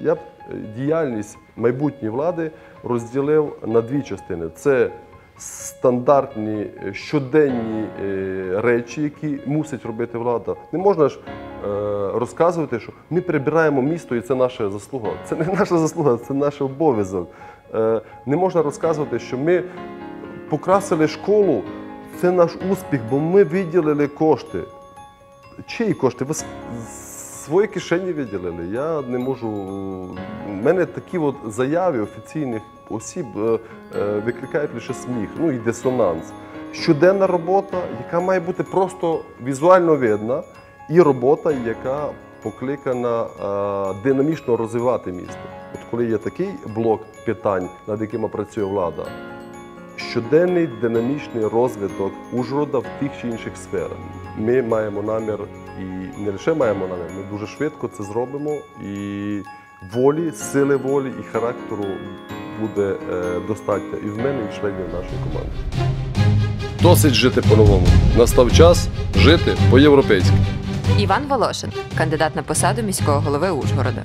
Я б е, діяльність майбутньої влади розділив на дві частини: це стандартні е, щоденні е, речі, які мусить робити влада. Не можна ж розказувати, що ми прибираємо місто і це наша заслуга. Це не наша заслуга, це наш обов'язок. Не можна розказувати, що ми покрасили школу, це наш успіх, бо ми виділили кошти. Чиї кошти? Свої кишені виділили. Я не можу. У мене такі от заяви офіційних осіб е, е, викликають лише сміх, ну і дисонанс. Щоденна робота, яка має бути просто візуально видна, і робота, яка покликана е, динамічно розвивати місто. От коли є такий блок питань, над якими працює влада, щоденний динамічний розвиток Ужгорода в тих чи інших сферах. Ми маємо намір і не лише маємо намір, ми дуже швидко це зробимо. І волі, сили волі і характеру буде е, достатньо і в мене, і в членів нашої команди. Досить жити по-новому. Настав час жити по-європейськи. Іван Волошин, кандидат на посаду міського голови Ужгорода.